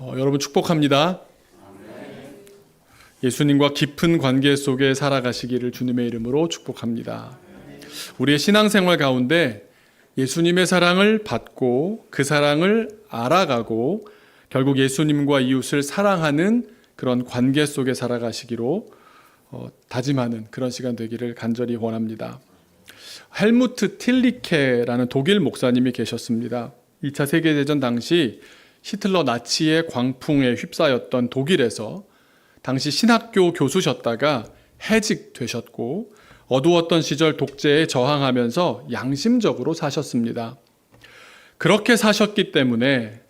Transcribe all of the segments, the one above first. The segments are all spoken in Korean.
어, 여러분 축복합니다. 예수님과 깊은 관계 속에 살아가시기를 주님의 이름으로 축복합니다. 우리의 신앙생활 가운데 예수님의 사랑을 받고 그 사랑을 알아가고 결국 예수님과 이웃을 사랑하는 그런 관계 속에 살아가시기로 어, 다짐하는 그런 시간 되기를 간절히 원합니다. 헬무트 틸리케라는 독일 목사님이 계셨습니다. 2차 세계대전 당시 히틀러 나치의 광풍에 휩싸였던 독일에서 당시 신학교 교수셨다가 해직되셨고 어두웠던 시절 독재에 저항하면서 양심적으로 사셨습니다. 그렇게 사셨기 때문에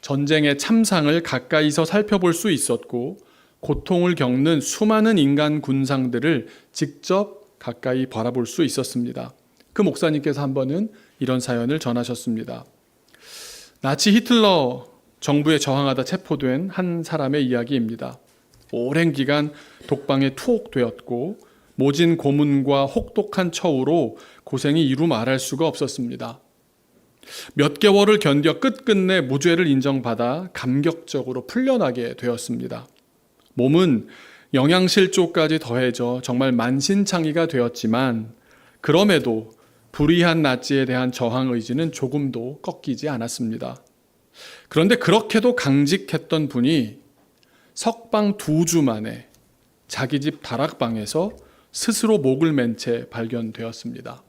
전쟁의 참상을 가까이서 살펴볼 수 있었고 고통을 겪는 수많은 인간 군상들을 직접 가까이 바라볼 수 있었습니다. 그 목사님께서 한 번은 이런 사연을 전하셨습니다. 나치 히틀러 정부에 저항하다 체포된 한 사람의 이야기입니다. 오랜 기간 독방에 투옥되었고 모진 고문과 혹독한 처우로 고생이 이루 말할 수가 없었습니다. 몇 개월을 견뎌 끝끝내 무죄를 인정받아 감격적으로 풀려나게 되었습니다. 몸은 영양실조까지 더해져 정말 만신창이가 되었지만 그럼에도 불의한 나치에 대한 저항 의지는 조금도 꺾이지 않았습니다. 그런데 그렇게도 강직했던 분이 석방 두 주 만에 자기 집 다락방에서 스스로 목을 맨 채 발견되었습니다.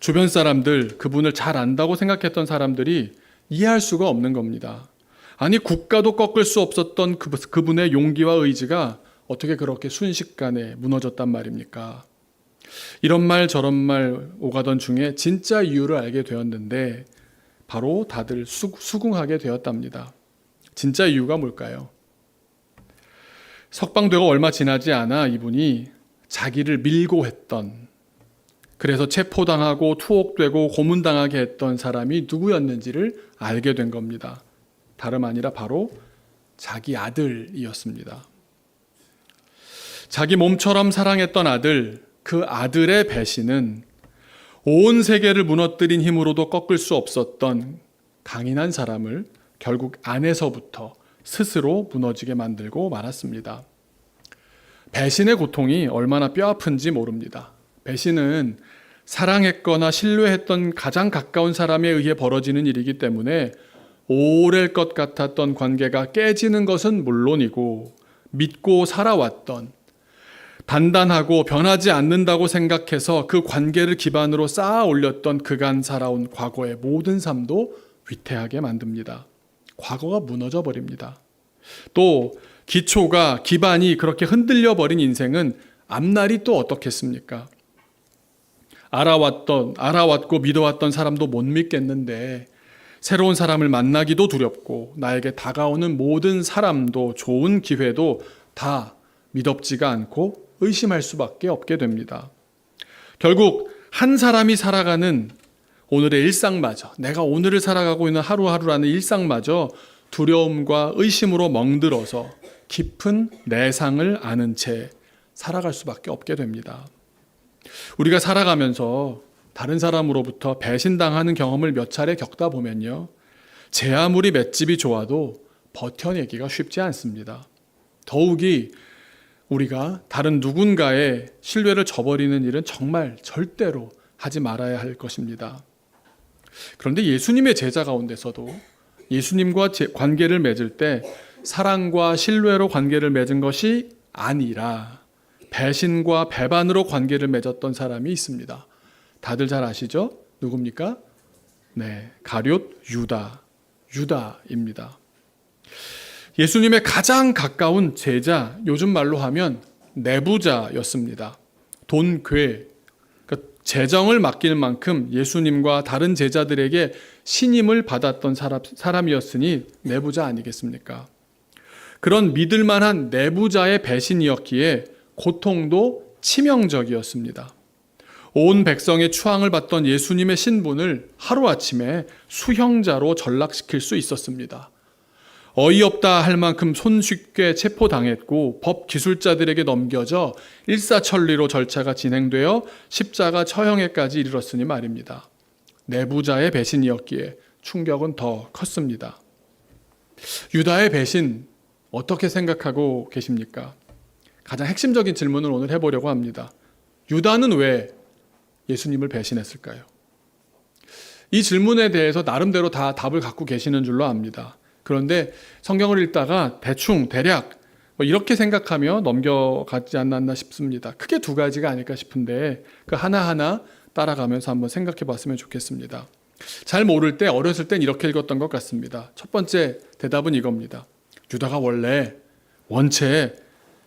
주변 사람들, 그분을 잘 안다고 생각했던 사람들이 이해할 수가 없는 겁니다. 아니, 국가도 꺾을 수 없었던 그, 그분의 용기와 의지가 어떻게 그렇게 순식간에 무너졌단 말입니까? 이런 말 저런 말 오가던 중에 진짜 이유를 알게 되었는데 바로 다들 수, 수긍하게 되었답니다. 진짜 이유가 뭘까요? 석방되고 얼마 지나지 않아 이분이 자기를 밀고 했던 그래서 체포당하고 투옥되고 고문당하게 했던 사람이 누구였는지를 알게 된 겁니다. 다름 아니라 바로 자기 아들이었습니다. 자기 몸처럼 사랑했던 아들, 그 아들의 배신은 온 세계를 무너뜨린 힘으로도 꺾을 수 없었던 강인한 사람을 결국 안에서부터 스스로 무너지게 만들고 말았습니다. 배신의 고통이 얼마나 뼈 아픈지 모릅니다. 배신은 사랑했거나 신뢰했던 가장 가까운 사람에 의해 벌어지는 일이기 때문에 오래일 것 같았던 관계가 깨지는 것은 물론이고 믿고 살아왔던 단단하고 변하지 않는다고 생각해서 그 관계를 기반으로 쌓아 올렸던 그간 살아온 과거의 모든 삶도 위태하게 만듭니다. 과거가 무너져 버립니다. 또 기초가 기반이 그렇게 흔들려 버린 인생은 앞날이 또 어떻겠습니까? 알아왔던 알아왔고 믿어왔던 사람도 못 믿겠는데 새로운 사람을 만나기도 두렵고 나에게 다가오는 모든 사람도 좋은 기회도 다 믿업지가 않고 의심할 수밖에 없게 됩니다. 결국 한 사람이 살아가는 오늘의 일상마저 내가 오늘을 살아가고 있는 하루하루라는 일상마저 두려움과 의심으로 멍들어서 깊은 내상을 아는 채 살아갈 수밖에 없게 됩니다. 우리가 살아가면서 다른 사람으로부터 배신당하는 경험을 몇 차례 겪다 보면요. 제 아무리 맷집이 좋아도 버텨내기가 쉽지 않습니다. 더욱이 우리가 다른 누군가의 신뢰를 저버리는 일은 정말 절대로 하지 말아야 할 것입니다. 그런데 예수님의 제자 가운데서도 예수님과 관계를 맺을 때 사랑과 신뢰로 관계를 맺은 것이 아니라 배신과 배반으로 관계를 맺었던 사람이 있습니다. 다들 잘 아시죠? 누굽니까? 네, 가룟 유다. 유다입니다. 예수님의 가장 가까운 제자, 요즘 말로 하면 내부자였습니다. 돈괴, 그러니까 재정을 맡길 만큼 예수님과 다른 제자들에게 신임을 받았던 사람, 이었으니 내부자 아니겠습니까? 그런 믿을 만한 내부자의 배신이었기에 고통도 치명적이었습니다. 온 백성의 추앙을 받던 예수님의 신분을 하루아침에 수형자로 전락시킬 수 있었습니다. 어이없다 할 만큼 손쉽게 체포당했고 법 기술자들에게 넘겨져 일사천리로 절차가 진행되어 십자가 처형에까지 이르렀으니 말입니다. 내부자의 배신이었기에 충격은 더 컸습니다. 유다의 배신 어떻게 생각하고 계십니까? 가장 핵심적인 질문을 오늘 해보려고 합니다. 유다는 왜 예수님을 배신했을까요? 이 질문에 대해서 나름대로 다 답을 갖고 계시는 줄로 압니다. 그런데 성경을 읽다가 대충 대략 뭐 이렇게 생각하며 넘겨가지 않았나 싶습니다. 크게 두 가지가 아닐까 싶은데 그 하나하나 따라가면서 한번 생각해 봤으면 좋겠습니다. 잘 모를 때 어렸을 땐 이렇게 읽었던 것 같습니다. 첫 번째 대답은 이겁니다. 유다가 원래 원체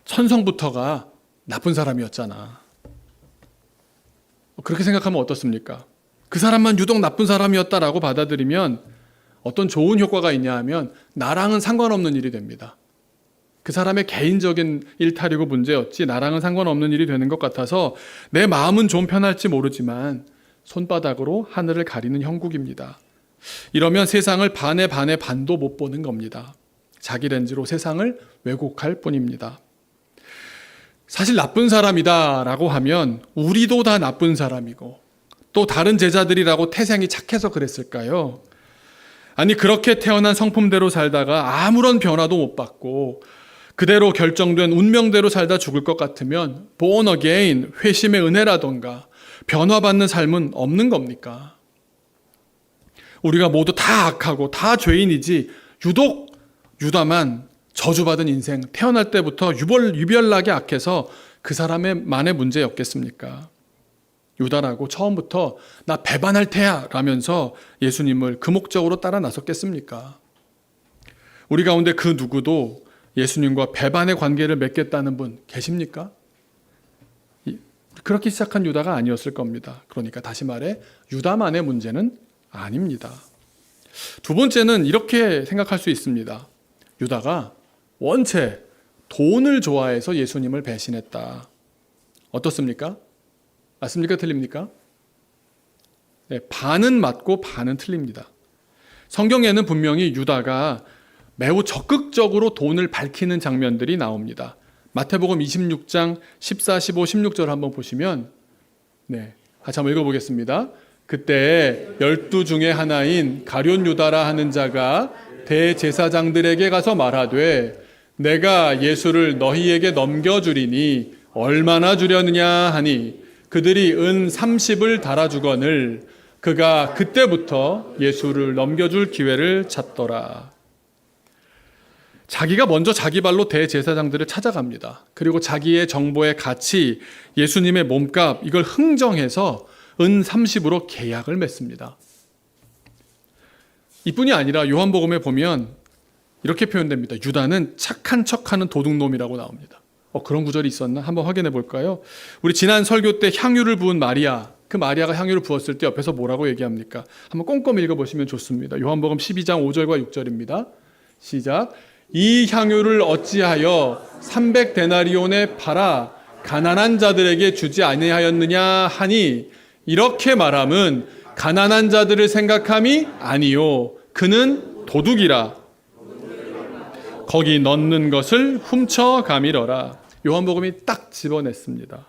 천성부터가 나쁜 사람이었잖아. 그렇게 생각하면 어떻습니까? 그 사람만 유독 나쁜 사람이었다라고 받아들이면 어떤 좋은 효과가 있냐 하면 나랑은 상관없는 일이 됩니다. 그 사람의 개인적인 일탈이고 문제였지 나랑은 상관없는 일이 되는 것 같아서 내 마음은 좀 편할지 모르지만 손바닥으로 하늘을 가리는 형국입니다. 이러면 세상을 반에 반에 반도 못 보는 겁니다. 자기 렌즈로 세상을 왜곡할 뿐입니다. 사실 나쁜 사람이다 라고 하면 우리도 다 나쁜 사람이고 또 다른 제자들이라고 태생이 착해서 그랬을까요? 아니 그렇게 태어난 성품대로 살다가 아무런 변화도 못 받고 그대로 결정된 운명대로 살다 죽을 것 같으면 born again 회심의 은혜라던가 변화받는 삶은 없는 겁니까? 우리가 모두 다 악하고 다 죄인이지 유독 유다만 저주받은 인생 태어날 때부터 유별, 유별나게 악해서 그 사람의 만의 문제였겠습니까? 유다라고 처음부터 나 배반할 테야 라면서 예수님을 그 목적으로 따라 나섰겠습니까? 우리 가운데 그 누구도 예수님과 배반의 관계를 맺겠다는 분 계십니까? 그렇게 시작한 유다가 아니었을 겁니다. 그러니까 다시 말해 유다만의 문제는 아닙니다. 두 번째는 이렇게 생각할 수 있습니다. 유다가 원체 돈을 좋아해서 예수님을 배신했다. 어떻습니까? 맞습니까? 틀립니까? 네, 반은 맞고 반은 틀립니다. 성경에는 분명히 유다가 매우 적극적으로 돈을 밝히는 장면들이 나옵니다. 마태복음 26장 14, 15, 16절 한번 보시면 네, 같이 한번 읽어보겠습니다. 그때 열두 중에 하나인 가룟 유다라 하는 자가 대제사장들에게 가서 말하되 내가 예수를 너희에게 넘겨주리니 얼마나 주려느냐 하니 그들이 은 30을 달아주거늘 그가 그때부터 예수를 넘겨줄 기회를 찾더라. 자기가 먼저 자기 발로 대제사장들을 찾아갑니다. 그리고 자기의 정보의 가치, 예수님의 몸값, 이걸 흥정해서 은 30으로 계약을 맺습니다. 이뿐이 아니라 요한복음에 보면 이렇게 표현됩니다. 유다는 착한 척하는 도둑놈이라고 나옵니다. 어, 그런 구절이 있었나? 한번 확인해 볼까요? 우리 지난 설교 때 향유를 부은 마리아, 그 마리아가 향유를 부었을 때 옆에서 뭐라고 얘기합니까? 한번 꼼꼼히 읽어 보시면 좋습니다. 요한복음 12장 5절과 6절입니다. 시작. 이 향유를 어찌하여 300데나리온에 팔아 가난한 자들에게 주지 아니하였느냐 하니 이렇게 말함은 가난한 자들을 생각함이 아니요 그는 도둑이라 거기 넣는 것을 훔쳐 가미러라 요한복음이 딱 집어냈습니다.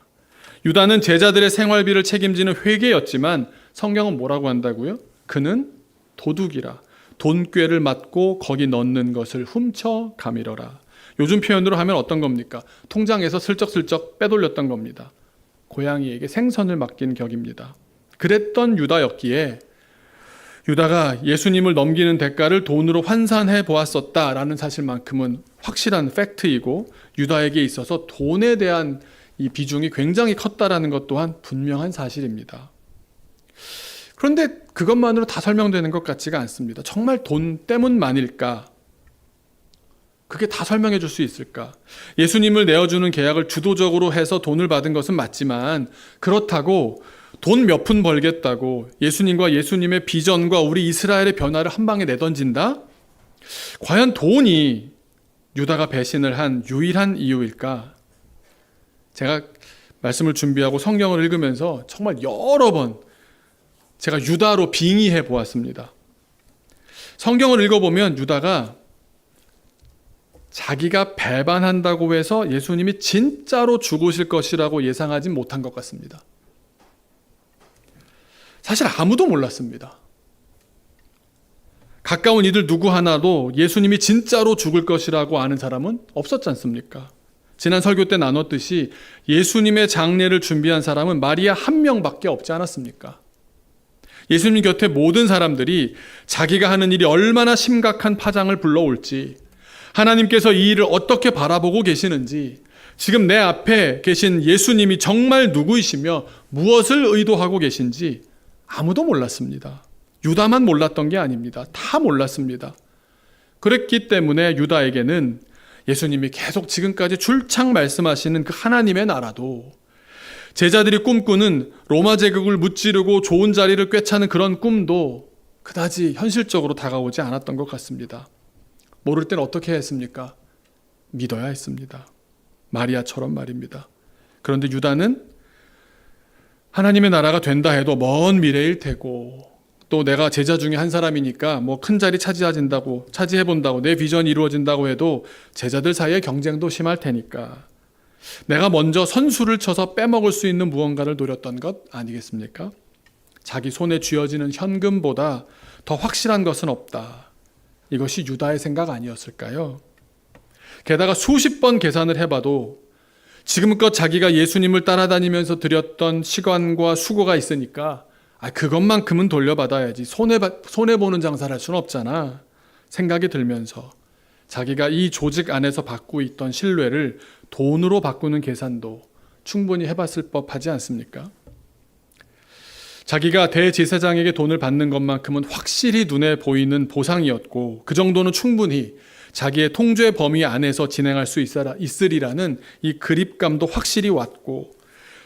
유다는 제자들의 생활비를 책임지는 회계였지만 성경은 뭐라고 한다고요? 그는 도둑이라 돈꾀를 맞고 거기 넣는 것을 훔쳐 가미러라. 요즘 표현으로 하면 어떤 겁니까? 통장에서 슬쩍슬쩍 빼돌렸던 겁니다. 고양이에게 생선을 맡긴 격입니다. 그랬던 유다였기에 유다가 예수님을 넘기는 대가를 돈으로 환산해 보았었다라는 사실만큼은 확실한 팩트이고 유다에게 있어서 돈에 대한 이 비중이 굉장히 컸다라는 것 또한 분명한 사실입니다. 그런데 그것만으로 다 설명되는 것 같지가 않습니다. 정말 돈 때문만일까? 그게 다 설명해 줄 수 있을까? 예수님을 내어주는 계약을 주도적으로 해서 돈을 받은 것은 맞지만 그렇다고 돈 몇 푼 벌겠다고 예수님과 예수님의 비전과 우리 이스라엘의 변화를 한 방에 내던진다? 과연 돈이 유다가 배신을 한 유일한 이유일까? 제가 말씀을 준비하고 성경을 읽으면서 정말 여러 번 제가 유다로 빙의해 보았습니다. 성경을 읽어보면 유다가 자기가 배반한다고 해서 예수님이 진짜로 죽으실 것이라고 예상하진 못한 것 같습니다. 사실 아무도 몰랐습니다. 가까운 이들 누구 하나도 예수님이 진짜로 죽을 것이라고 아는 사람은 없었지 않습니까? 지난 설교 때 나눴듯이 예수님의 장례를 준비한 사람은 마리아 한 명밖에 없지 않았습니까? 예수님 곁에 모든 사람들이 자기가 하는 일이 얼마나 심각한 파장을 불러올지, 하나님께서 이 일을 어떻게 바라보고 계시는지, 지금 내 앞에 계신 예수님이 정말 누구이시며 무엇을 의도하고 계신지 아무도 몰랐습니다. 유다만 몰랐던 게 아닙니다. 다 몰랐습니다. 그랬기 때문에 유다에게는 예수님이 계속 지금까지 줄창 말씀하시는 그 하나님의 나라도 제자들이 꿈꾸는 로마 제국을 무찌르고 좋은 자리를 꿰차는 그런 꿈도 그다지 현실적으로 다가오지 않았던 것 같습니다. 모를 땐 어떻게 했습니까? 믿어야 했습니다. 마리아처럼 말입니다. 그런데 유다는 하나님의 나라가 된다 해도 먼 미래일 테고 또 내가 제자 중에 한 사람이니까 뭐 큰 자리 차지해진다고 차지해 본다고 내 비전이 이루어진다고 해도 제자들 사이에 경쟁도 심할 테니까 내가 먼저 선수를 쳐서 빼먹을 수 있는 무언가를 노렸던 것 아니겠습니까? 자기 손에 쥐어지는 현금보다 더 확실한 것은 없다. 이것이 유다의 생각 아니었을까요? 게다가 수십 번 계산을 해봐도 지금껏 자기가 예수님을 따라다니면서 드렸던 시간과 수고가 있으니까 아, 그것만큼은 돌려받아야지. 손해, 손해보는 장사를 할 수는 없잖아. 생각이 들면서 자기가 이 조직 안에서 받고 있던 신뢰를 돈으로 바꾸는 계산도 충분히 해봤을 법 하지 않습니까? 자기가 대제사장에게 돈을 받는 것만큼은 확실히 눈에 보이는 보상이었고 그 정도는 충분히 자기의 통제 범위 안에서 진행할 수 있으리라는 이 그립감도 확실히 왔고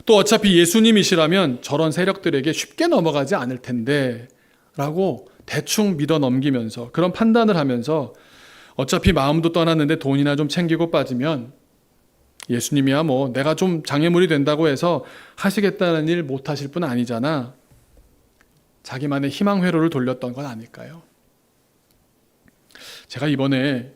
또 어차피 예수님이시라면 저런 세력들에게 쉽게 넘어가지 않을 텐데 라고 대충 믿어 넘기면서 그런 판단을 하면서 어차피 마음도 떠났는데 돈이나 좀 챙기고 빠지면 예수님이야 뭐 내가 좀 장애물이 된다고 해서 하시겠다는 일 못 하실 분 아니잖아. 자기만의 희망 회로를 돌렸던 건 아닐까요? 제가 이번에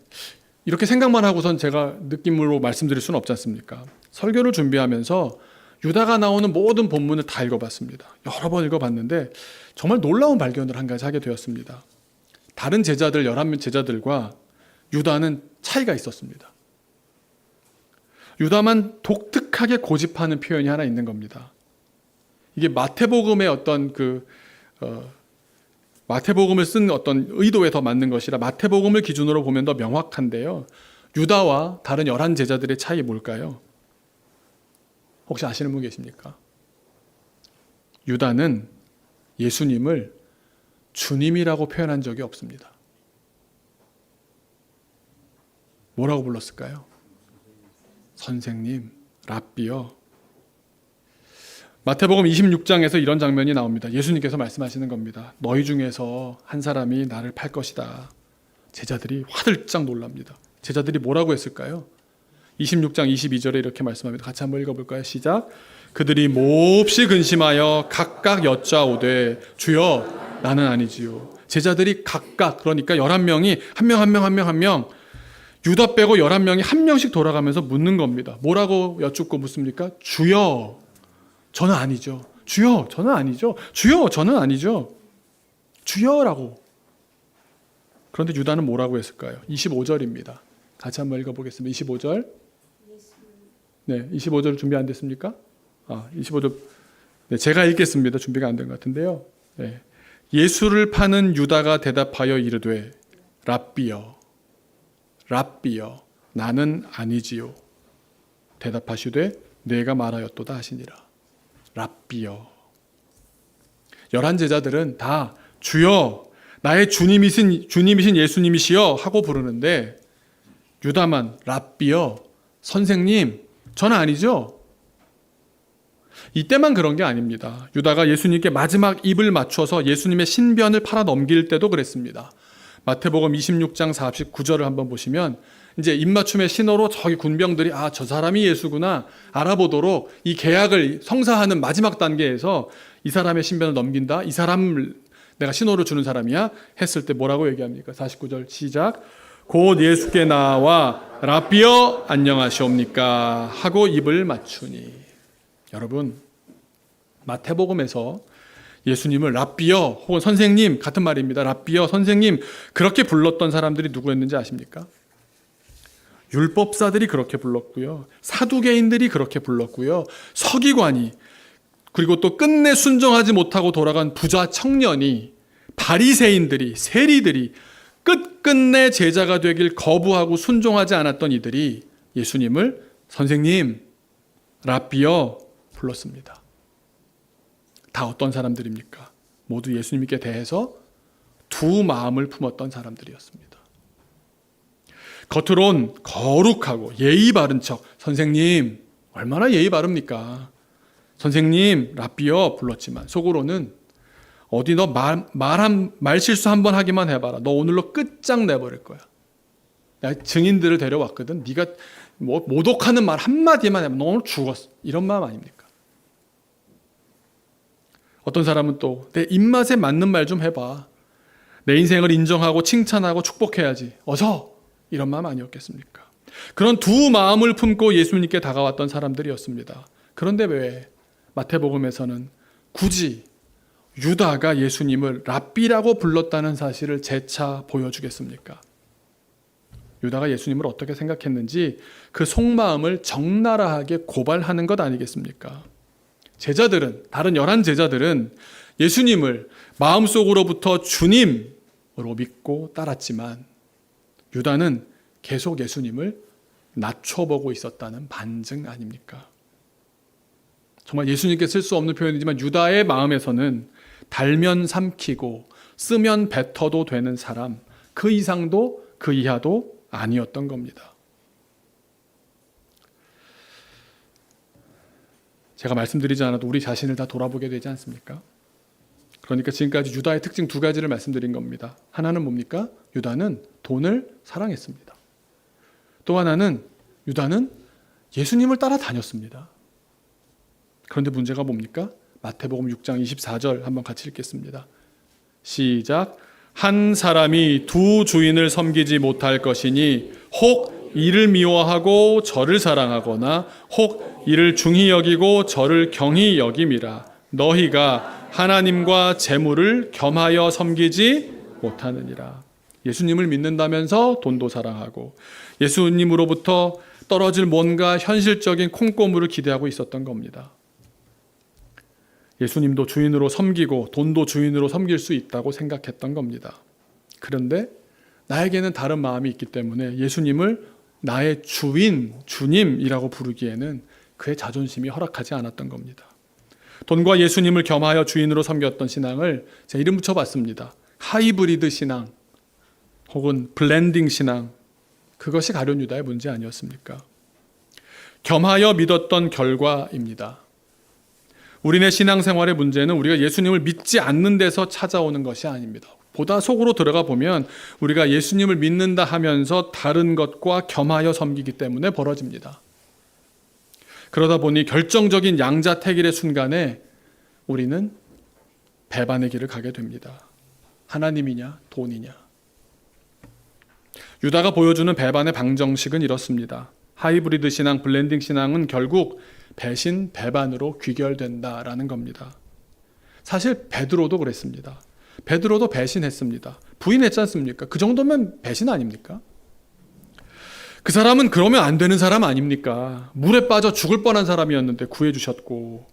이렇게 생각만 하고선 제가 느낌으로 말씀드릴 수는 없지 않습니까? 설교를 준비하면서 유다가 나오는 모든 본문을 다 읽어봤습니다. 여러 번 읽어봤는데 정말 놀라운 발견을 한 가지 하게 되었습니다. 다른 제자들 11명 제자들과 유다는 차이가 있었습니다. 유다만 독특하게 고집하는 표현이 하나 있는 겁니다. 이게 마태복음의 어떤 그 어, 마태복음을 쓴 어떤 의도에 더 맞는 것이라 마태복음을 기준으로 보면 더 명확한데요. 유다와 다른 열한 제자들의 차이 뭘까요? 혹시 아시는 분 계십니까? 유다는 예수님을 주님이라고 표현한 적이 없습니다. 뭐라고 불렀을까요? 선생님, 랍비요. 마태복음 26장에서 이런 장면이 나옵니다. 예수님께서 말씀하시는 겁니다. 너희 중에서 한 사람이 나를 팔 것이다. 제자들이 화들짝 놀랍니다. 제자들이 뭐라고 했을까요? 26장 22절에 이렇게 말씀합니다. 같이 한번 읽어볼까요? 시작. 그들이 몹시 근심하여 각각 여짜오되 주여 나는 아니지요. 제자들이 각각 그러니까 11명이 한 명 한 명 한 명 한 명 유다 빼고 11명이 한 명씩 돌아가면서 묻는 겁니다. 뭐라고 여쭙고 묻습니까? 주여 저는 아니죠. 주여 저는 아니죠. 주여 저는 아니죠. 주여라고. 그런데 유다는 뭐라고 했을까요? 25절입니다. 같이 한번 읽어보겠습니다. 25절. 네, 25절 준비 안 됐습니까? 아, 25절. 네, 제가 읽겠습니다. 준비가 안 된 것 같은데요. 네. 예수를 파는 유다가 대답하여 이르되 랍비여 랍비여 나는 아니지요. 대답하시되 내가 말하였도다 하시니라. 랍비여. 열한 제자들은 다 주여 나의 주님이신 주님이신 예수님이시여 하고 부르는데 유다만 랍비여 선생님 저는 아니죠. 이때만 그런 게 아닙니다. 유다가 예수님께 마지막 입을 맞춰서 예수님의 신변을 팔아 넘길 때도 그랬습니다. 마태복음 26장 49절을 한번 보시면 이제 입맞춤의 신호로 저기 군병들이 아 저 사람이 예수구나 알아보도록 이 계약을 성사하는 마지막 단계에서 이 사람의 신변을 넘긴다. 이 사람을 내가 신호를 주는 사람이야 했을 때 뭐라고 얘기합니까? 49절 시작. 곧 예수께 나와 랍비여 안녕하시옵니까 하고 입을 맞추니 여러분 마태복음에서 예수님을 랍비여 혹은 선생님 같은 말입니다. 랍비여 선생님 그렇게 불렀던 사람들이 누구였는지 아십니까? 율법사들이 그렇게 불렀고요. 사두개인들이 그렇게 불렀고요. 서기관이 그리고 또 끝내 순종하지 못하고 돌아간 부자 청년이 바리새인들이 세리들이 끝끝내 제자가 되길 거부하고 순종하지 않았던 이들이 예수님을 선생님 랍비여 불렀습니다. 다 어떤 사람들입니까? 모두 예수님께 대해서 두 마음을 품었던 사람들이었습니다. 겉으론 거룩하고 예의 바른 척 선생님 얼마나 예의 바릅니까? 선생님 랍비여 불렀지만 속으로는 어디 너 말 말한 말 실수 한 번 하기만 해봐라. 너 오늘로 끝장 내버릴 거야. 내가 증인들을 데려왔거든. 네가 뭐 모독하는 말 한마디만 해봐. 너 오늘 죽었어. 이런 마음 아닙니까? 어떤 사람은 또 내 입맛에 맞는 말 좀 해봐. 내 인생을 인정하고 칭찬하고 축복해야지. 어서 이런 마음 아니었겠습니까? 그런 두 마음을 품고 예수님께 다가왔던 사람들이었습니다. 그런데 왜 마태복음에서는 굳이 유다가 예수님을 랍비라고 불렀다는 사실을 재차 보여주겠습니까? 유다가 예수님을 어떻게 생각했는지 그 속마음을 적나라하게 고발하는 것 아니겠습니까? 제자들은 다른 열한 제자들은 예수님을 마음속으로부터 주님으로 믿고 따랐지만 유다는 계속 예수님을 낮춰보고 있었다는 반증 아닙니까? 정말 예수님께 쓸 수 없는 표현이지만 유다의 마음에서는 달면 삼키고 쓰면 뱉어도 되는 사람 그 이상도 그 이하도 아니었던 겁니다. 제가 말씀드리지 않아도 우리 자신을 다 돌아보게 되지 않습니까? 그러니까 지금까지 유다의 특징 두 가지를 말씀드린 겁니다. 하나는 뭡니까? 유다는 돈을 사랑했습니다. 또 하나는 유다는 예수님을 따라다녔습니다. 그런데 문제가 뭡니까? 마태복음 6장 24절 한번 같이 읽겠습니다. 시작. 한 사람이 두 주인을 섬기지 못할 것이니 혹 이를 미워하고 저를 사랑하거나 혹 이를 중히 여기고 저를 경히 여김이라 너희가 하나님과 재물을 겸하여 섬기지 못하느니라. 예수님을 믿는다면서 돈도 사랑하고 예수님으로부터 떨어질 뭔가 현실적인 콩고물을 기대하고 있었던 겁니다. 예수님도 주인으로 섬기고 돈도 주인으로 섬길 수 있다고 생각했던 겁니다. 그런데 나에게는 다른 마음이 있기 때문에 예수님을 나의 주인, 주님이라고 부르기에는 그의 자존심이 허락하지 않았던 겁니다. 돈과 예수님을 겸하여 주인으로 섬겼던 신앙을 제 이름 붙여봤습니다. 하이브리드 신앙 혹은 블렌딩 신앙 그것이 가룟 유다의 문제 아니었습니까? 겸하여 믿었던 결과입니다. 우리네 신앙생활의 문제는 우리가 예수님을 믿지 않는 데서 찾아오는 것이 아닙니다. 보다 속으로 들어가 보면 우리가 예수님을 믿는다 하면서 다른 것과 겸하여 섬기기 때문에 벌어집니다. 그러다 보니 결정적인 양자택일의 순간에 우리는 배반의 길을 가게 됩니다. 하나님이냐 돈이냐. 유다가 보여주는 배반의 방정식은 이렇습니다. 하이브리드 신앙, 블렌딩 신앙은 결국 배신, 배반으로 귀결된다라는 겁니다. 사실 베드로도 그랬습니다. 베드로도 배신했습니다. 부인했지 않습니까? 그 정도면 배신 아닙니까? 그 사람은 그러면 안 되는 사람 아닙니까? 물에 빠져 죽을 뻔한 사람이었는데 구해주셨고,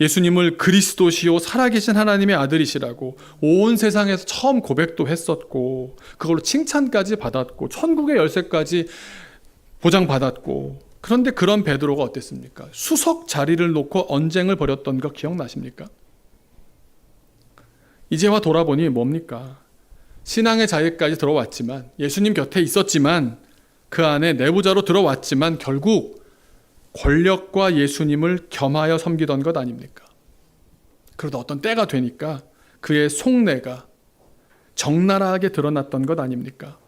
예수님을 그리스도시요 살아계신 하나님의 아들이시라고 온 세상에서 처음 고백도 했었고, 그걸로 칭찬까지 받았고, 천국의 열쇠까지 보장받았고, 그런데 그런 베드로가 어땠습니까? 수석 자리를 놓고 언쟁을 벌였던 거 기억나십니까? 이제와 돌아보니 뭡니까? 신앙의 자리까지 들어왔지만 예수님 곁에 있었지만 그 안에 내부자로 들어왔지만 결국 권력과 예수님을 겸하여 섬기던 것 아닙니까? 그러다 어떤 때가 되니까 그의 속내가 적나라하게 드러났던 것 아닙니까?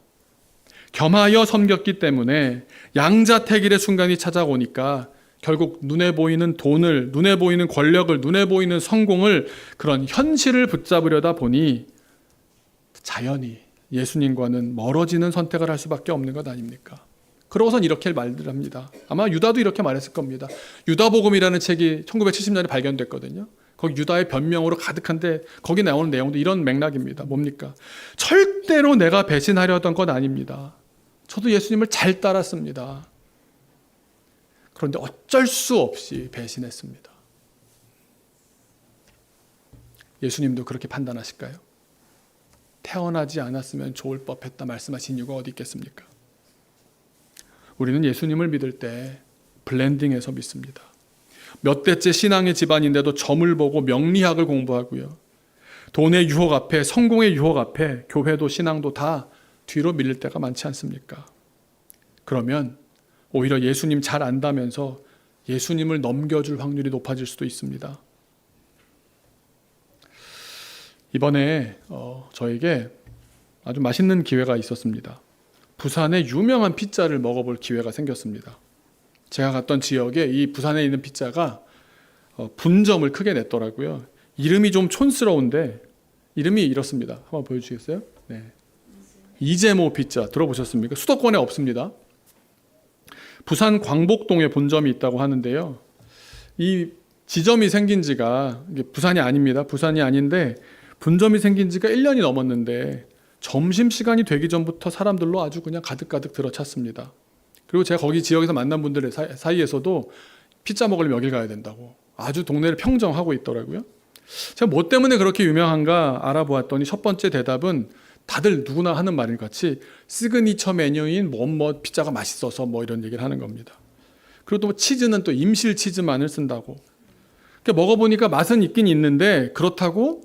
겸하여 섬겼기 때문에 양자택일의 순간이 찾아오니까 결국 눈에 보이는 돈을, 눈에 보이는 권력을, 눈에 보이는 성공을 그런 현실을 붙잡으려다 보니 자연히 예수님과는 멀어지는 선택을 할 수밖에 없는 것 아닙니까? 그러고선 이렇게 말들 합니다. 아마 유다도 이렇게 말했을 겁니다. 유다복음이라는 책이 1970년에 발견됐거든요. 거기 유다의 변명으로 가득한데 거기 나오는 내용도 이런 맥락입니다. 뭡니까? 절대로 내가 배신하려던 건 아닙니다. 저도 예수님을 잘 따랐습니다. 그런데 어쩔 수 없이 배신했습니다. 예수님도 그렇게 판단하실까요? 태어나지 않았으면 좋을 법했다 말씀하신 이유가 어디 있겠습니까? 우리는 예수님을 믿을 때 블렌딩해서 믿습니다. 몇 대째 신앙의 집안인데도 점을 보고 명리학을 공부하고요. 돈의 유혹 앞에 성공의 유혹 앞에 교회도 신앙도 다 뒤로 밀릴 때가 많지 않습니까? 그러면 오히려 예수님 잘 안다면서 예수님을 넘겨줄 확률이 높아질 수도 있습니다. 이번에 어, 저에게 아주 맛있는 기회가 있었습니다. 부산의 유명한 피자를 먹어볼 기회가 생겼습니다. 제가 갔던 지역에 이 부산에 있는 피자가 어, 분점을 크게 냈더라고요. 이름이 좀 촌스러운데 이름이 이렇습니다. 한번 보여주시겠어요? 네. 이재모 피자 들어보셨습니까? 수도권에 없습니다. 부산 광복동에 본점이 있다고 하는데요. 이 지점이 생긴 지가 부산이 아닙니다. 부산이 아닌데 분점이 생긴 지가 1년이 넘었는데 점심 시간이 되기 전부터 사람들로 아주 그냥 가득가득 들어찼습니다. 그리고 제가 거기 지역에서 만난 분들 사이에서도 피자 먹으려면 여길 가야 된다고 아주 동네를 평정하고 있더라고요. 제가 뭐 때문에 그렇게 유명한가 알아보았더니 첫 번째 대답은 다들 누구나 하는 말인 같이 시그니처 메뉴인 뭐뭐 피자가 맛있어서 뭐 이런 얘기를 하는 겁니다. 그리고 또 치즈는 또 임실 치즈만을 쓴다고. 먹어보니까 맛은 있긴 있는데 그렇다고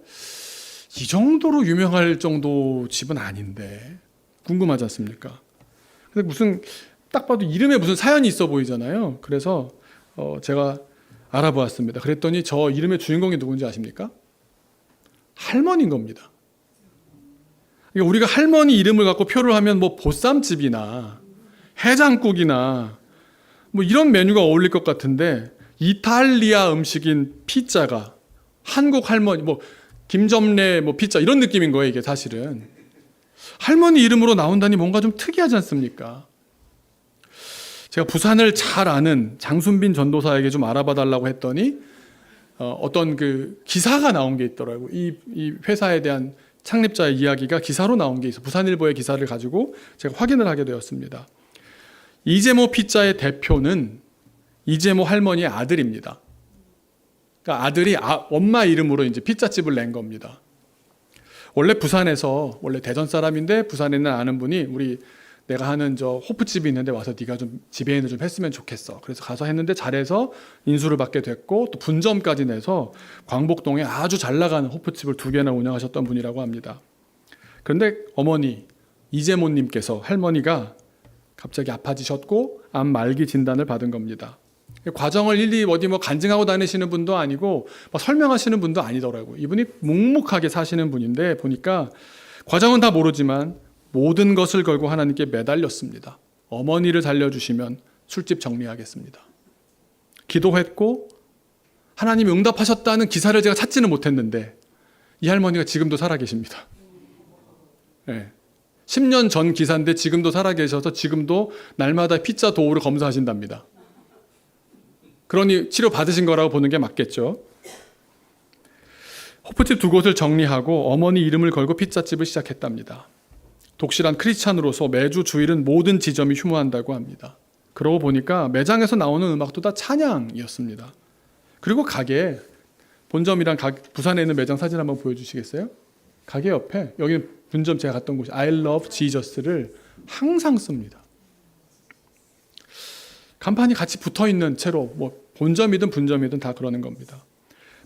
이 정도로 유명할 정도 집은 아닌데 궁금하지 않습니까? 근데 무슨 딱 봐도 이름에 무슨 사연이 있어 보이잖아요. 그래서 어 제가 알아보았습니다. 그랬더니 저 이름의 주인공이 누군지 아십니까? 할머니인 겁니다. 그러니까 우리가 할머니 이름을 갖고 표를 하면 뭐 보쌈집이나 해장국이나 뭐 이런 메뉴가 어울릴 것 같은데 이탈리아 음식인 피자가 한국 할머니 뭐 김점래 뭐 피자 이런 느낌인 거예요 이게 사실은 할머니 이름으로 나온다니 뭔가 좀 특이하지 않습니까? 제가 부산을 잘 아는 장순빈 전도사에게 좀 알아봐 달라고 했더니 어, 떤그 기사가 나온 게 있더라고요. 이, 이 회사에 대한 창립자의 이야기가 기사로 나온 게 있어. 부산일보의 기사를 가지고 제가 확인을 하게 되었습니다. 이재모 피자의 대표는 이재모 할머니의 아들입니다. 그러니까 아들이 아, 엄마 이름으로 이제 피자집을 낸 겁니다. 원래 부산에서 원래 대전 사람인데 부산에 있는 아는 분이 우리 내가 하는 저 호프집이 있는데 와서 네가 좀 지배인을 좀 했으면 좋겠어. 그래서 가서 했는데 잘해서 인수를 받게 됐고 또 분점까지 내서 광복동에 아주 잘 나가는 호프집을 두 개나 운영하셨던 분이라고 합니다. 그런데 어머니 이재모님께서 할머니가 갑자기 아파지셨고 암 말기 진단을 받은 겁니다. 과정을 일일이 어디 뭐 간증하고 다니시는 분도 아니고 뭐 설명하시는 분도 아니더라고요. 이분이 묵묵하게 사시는 분인데 보니까 과정은 다 모르지만 모든 것을 걸고 하나님께 매달렸습니다. 어머니를 살려주시면 술집 정리하겠습니다. 기도했고 하나님이 응답하셨다는 기사를 제가 찾지는 못했는데 이 할머니가 지금도 살아계십니다. 네. 10년 전 기사인데 지금도 살아계셔서 지금도 날마다 피자 도우를 검사하신답니다. 그러니 치료 받으신 거라고 보는 게 맞겠죠. 호프집 두 곳을 정리하고 어머니 이름을 걸고 피자집을 시작했답니다. 독실한 크리스찬으로서 매주 주일은 모든 지점이 휴무한다고 합니다. 그러고 보니까 매장에서 나오는 음악도 다 찬양이었습니다. 그리고 가게 본점이랑 가, 부산에 있는 매장 사진 한번 보여주시겠어요? 가게 옆에 여기 분점 제가 갔던 곳이 I Love Jesus를 항상 씁니다. 간판이 같이 붙어 있는 채로 뭐 본점이든 분점이든 다 그러는 겁니다.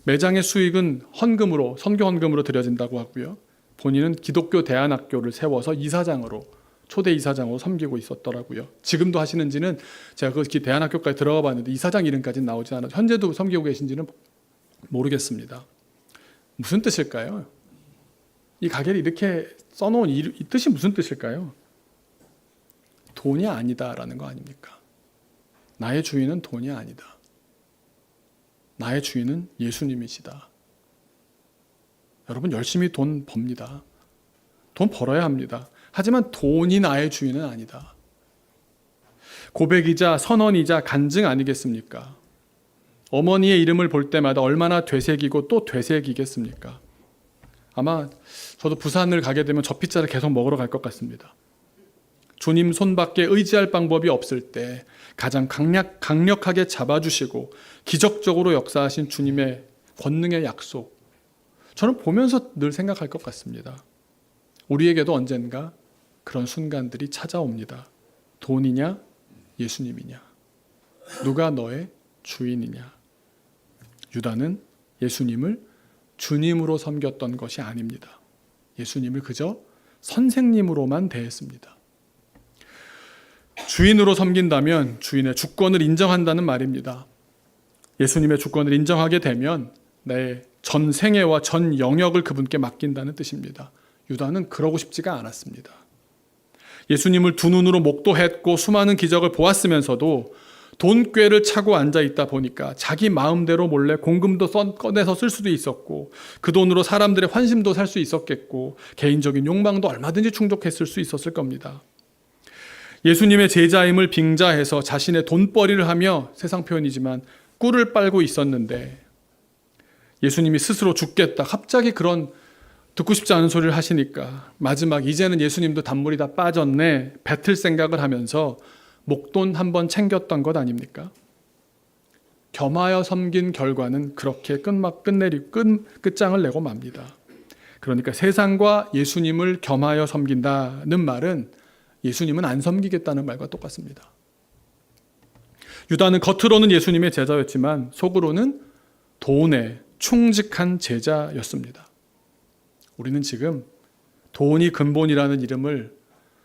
매장의 수익은 헌금으로 선교 헌금으로 드려진다고 하고요. 본인은 기독교 대안학교를 세워서 이사장으로 초대 이사장으로 섬기고 있었더라고요. 지금도 하시는지는 제가 그 대안학교까지 들어가 봤는데 이사장 이름까지는 나오지 않아 현재도 섬기고 계신지는 모르겠습니다. 무슨 뜻일까요? 이 가게를 이렇게 써놓은 이, 이 뜻이 무슨 뜻일까요? 돈이 아니다라는 거 아닙니까? 나의 주인은 돈이 아니다. 나의 주인은 예수님이시다. 여러분 열심히 돈 법니다. 돈 벌어야 합니다. 하지만 돈이 나의 주인은 아니다. 고백이자 선언이자 간증 아니겠습니까? 어머니의 이름을 볼 때마다 얼마나 되새기고 또 되새기겠습니까? 아마 저도 부산을 가게 되면 저 피자를 계속 먹으러 갈 것 같습니다. 주님 손밖에 의지할 방법이 없을 때 가장 강력, 강력하게 잡아주시고 기적적으로 역사하신 주님의 권능의 약속. 저는 보면서 늘 생각할 것 같습니다. 우리에게도 언젠가 그런 순간들이 찾아옵니다. 돈이냐, 예수님이냐, 누가 너의 주인이냐. 유다는 예수님을 주님으로 섬겼던 것이 아닙니다. 예수님을 그저 선생님으로만 대했습니다. 주인으로 섬긴다면 주인의 주권을 인정한다는 말입니다. 예수님의 주권을 인정하게 되면 내 전 생애와 전 영역을 그분께 맡긴다는 뜻입니다. 유다는 그러고 싶지가 않았습니다. 예수님을 두 눈으로 목도했고 수많은 기적을 보았으면서도 돈꾀를 차고 앉아 있다 보니까 자기 마음대로 몰래 공금도 써- 꺼내서 쓸 수도 있었고 그 돈으로 사람들의 환심도 살 수 있었겠고 개인적인 욕망도 얼마든지 충족했을 수 있었을 겁니다. 예수님의 제자임을 빙자해서 자신의 돈벌이를 하며 세상 표현이지만 꿀을 빨고 있었는데 예수님이 스스로 죽겠다. 갑자기 그런 듣고 싶지 않은 소리를 하시니까 마지막 이제는 예수님도 단물이 다 빠졌네. 뱉을 생각을 하면서 목돈 한번 챙겼던 것 아닙니까? 겸하여 섬긴 결과는 그렇게 끝막 끝내리 끝 끝장을 내고 맙니다. 그러니까 세상과 예수님을 겸하여 섬긴다는 말은 예수님은 안 섬기겠다는 말과 똑같습니다. 유다는 겉으로는 예수님의 제자였지만 속으로는 돈에 충직한 제자였습니다. 우리는 지금 돈이 근본이라는 이름을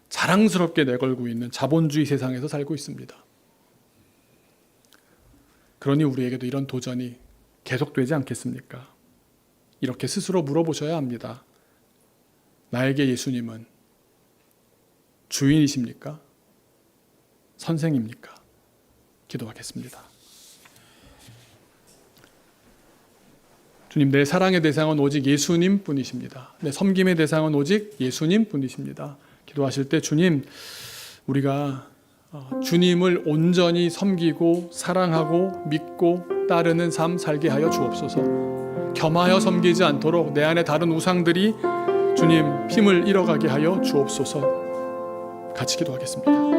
자랑스럽게 내걸고 있는 자본주의 세상에서 살고 있습니다. 그러니 우리에게도 이런 도전이 계속되지 않겠습니까? 이렇게 스스로 물어보셔야 합니다. 나에게 예수님은 주인이십니까? 선생입니까? 기도하겠습니다. 주님, 내 사랑의 대상은 오직 예수님 뿐이십니다. 내 섬김의 대상은 오직 예수님 뿐이십니다. 기도하실 때 주님, 우리가 어, 주님을 온전히 섬기고 사랑하고 믿고 따르는 삶 살게 하여 주옵소서. 겸하여 섬기지 않도록 내 안에 다른 우상들이 주님 힘을 잃어가게 하여 주옵소서. 같이 기도하겠습니다.